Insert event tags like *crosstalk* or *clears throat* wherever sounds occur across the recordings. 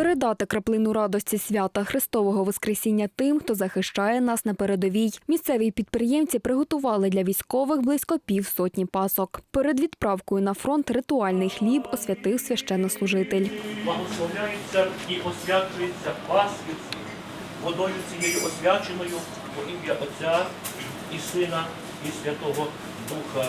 Передати краплину радості свята Христового Воскресіння тим, хто захищає нас на передовій. Місцеві підприємці приготували для військових близько півсотні пасок. Перед відправкою на фронт ритуальний хліб освятив священнослужитель. благословляється і освячується пасвіці водою цією освяченою во ім'я Отця і Сина і Святого Духа.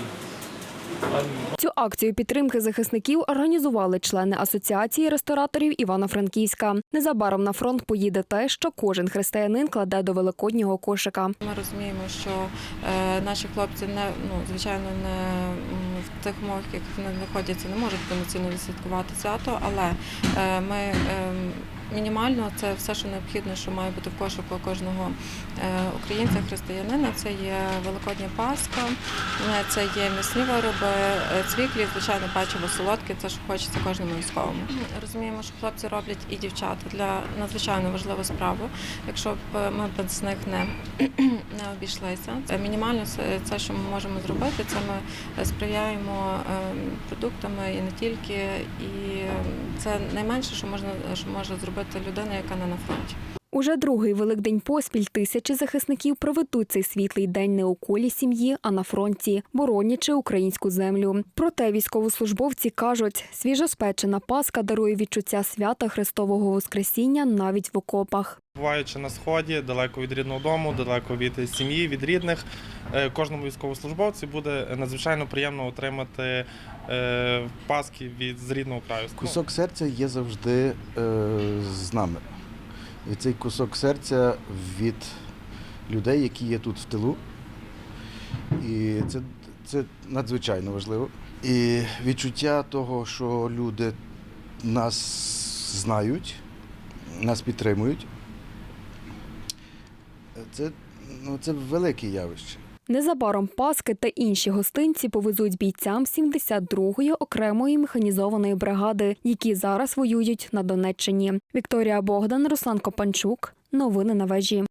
Цю акцію підтримки захисників організували члени асоціації рестораторів Івано-Франківська. Незабаром на фронт поїде те, що кожен християнин кладе до великоднього кошика. Ми розуміємо, що е, наші хлопці не ну звичайно не в тих умовах, яких вони знаходяться, не можуть повноцінно відсвяткувати свято, але е, ми е, мінімально це все, що необхідно, що має бути в кошику кожного е, українця, християнина. Це є Великодня Пасха, е, це є м'ясні вироби, е, цвіклі, звичайно, печиво солодке, це що хочеться кожному військовому. Розуміємо, що хлопці роблять і дівчата для надзвичайно важливу справу. Якщо б ми без них не *clears throat* не обійшлися. Мінімально це, що ми можемо зробити. Це ми сприяємо продуктами і не тільки. І це найменше, що можна що може зробити людина, яка не на фронті. Уже другий великдень поспіль тисячі захисників проведуть цей світлий день не у колі сім'ї, а на фронті, боронячи українську землю. Проте військовослужбовці кажуть, свіжоспечена паска дарує відчуття свята Христового Воскресіння навіть в окопах. Буваючи на сході, далеко від рідного дому, далеко від сім'ї, від рідних, е, кожному військовослужбовцю буде надзвичайно приємно отримати е, паски від з рідного краю. Кусок серця є завжди е, з нами. І цей кусок серця від людей, які є тут в тилу. І це, це надзвичайно важливо. І відчуття того, що люди нас знають, нас підтримують. Це, ну, це велике явище. Незабаром паски та інші гостинці повезуть бійцям 72-ї окремої механізованої бригади, які зараз воюють на Донеччині. Вікторія Богдан, Руслан Копанчук. Новини на вежі.